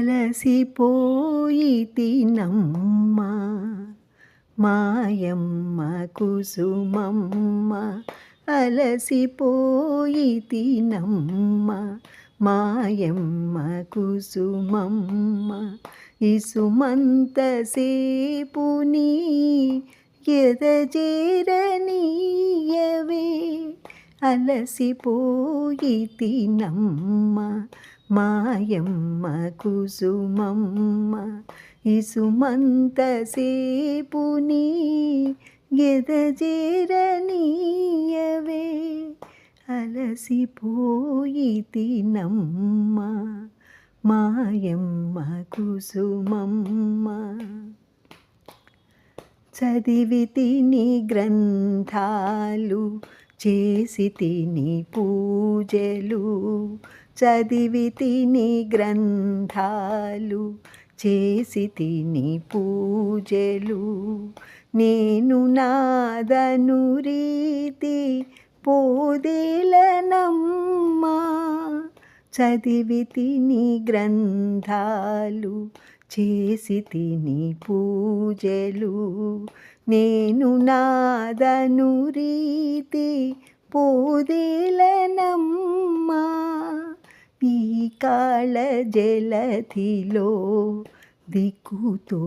అలసిపోయితినమ్మ మాయమ్మ కుసుమమ్మ అలసిపోయితినమ్మ మాయమ్మ కుసుమమ్మ ఇసుమంతసేపు నీ ఎదజేరనీయవే అలసిపోయితినమ్మ మాయమ్మ కుసుమమ్మ. ఇసుమంతసేపు నీ ఎదజేరనీయవే అలసిపోయితినమ్మ మాయమ్మ కుసుమమ్మ. చదివి తిని గ్రంథాలు చేసి తిని పూజలు చదివి తిని గ్రంథాలు చేసి తిని పూజలు. నేను నాదను రీతి పోదేలనమ్మా చదివి తిని గ్రంథాలు చేసి తిని పూజలు. నేను నాదను రీతి పోదేలనమ్మా. ఈ కాళ జలధిలో దిక్కుతో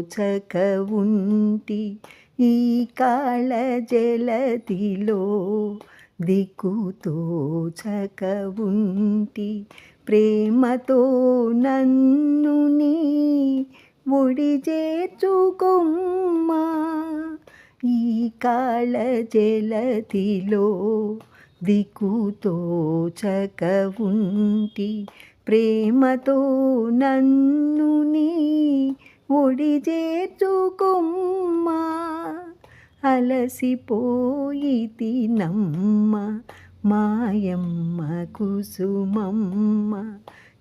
చక ఉంటి ఈ కాళ జలధిలో దిక్కుతో చక ఉంటి ప్రేమతో నన్ను నీ ఒడి చేర్చుకొమ్మా. ఈ కాళ దిక్కుతో చక ఉంటి ప్రేమతో నన్ను నీ ఒడి చేర్చుకొమ్మా. అలసిపోయితినమ్మ మాయమ్మ కుసుమమ్మ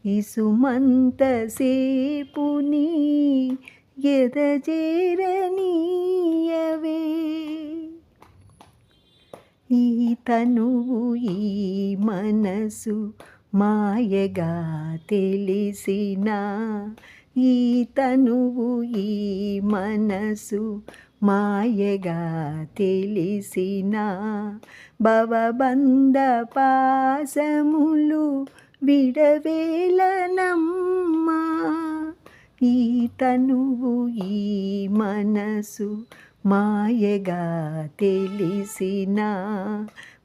ఇసుమంతసేపు నీ ఎదజేరనీయవే. ఈ తనువు ఈ మనసు మాయగా తెలిసినా ఈ తనువు ఈ మనసు మాయగా తెలిసిన భవబంద పాసములు విడవేలనమ్మా. ఈ తనువు ఈ మనసు మాయగా తెలిసిన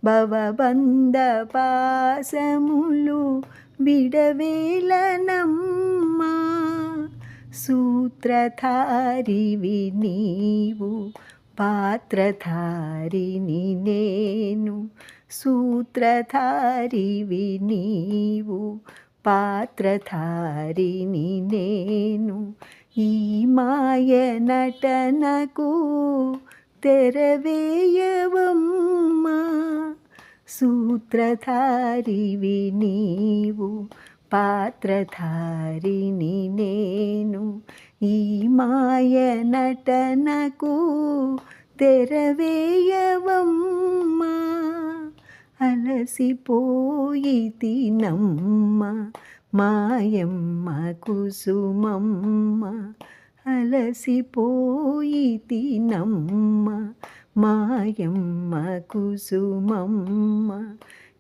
భవబంద పాసములు విడవేలనమ్మా. సూత్రధారివి నీవు పాత్రధారిని నేను. సూత్రధారివి నీవు పాత్రధారిని నేను. ఈ మాయ నటనకు తెరవేయవమ్మా. సూత్రధారివి నీవు పాత్రధారిణి నేను ఈ మాయ నటనకు తెరవేయవమ్మా. అలసిపోయితినమ్మ మాయమ్మ కుసుమమ్మ. అలసిపోయితినమ్మ మాయమ్మ కుసుమమ్మ.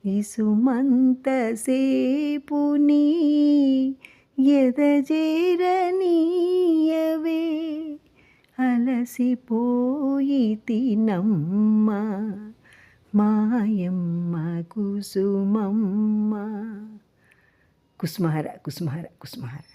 ఇసుమంతసేపు నీ ఎదజేరనీయవే. అలసిపోయి తినమ్మ మాయమ్మ కుసుమమ్మ. కుసుమహర కుసుమహర కుసుమహర.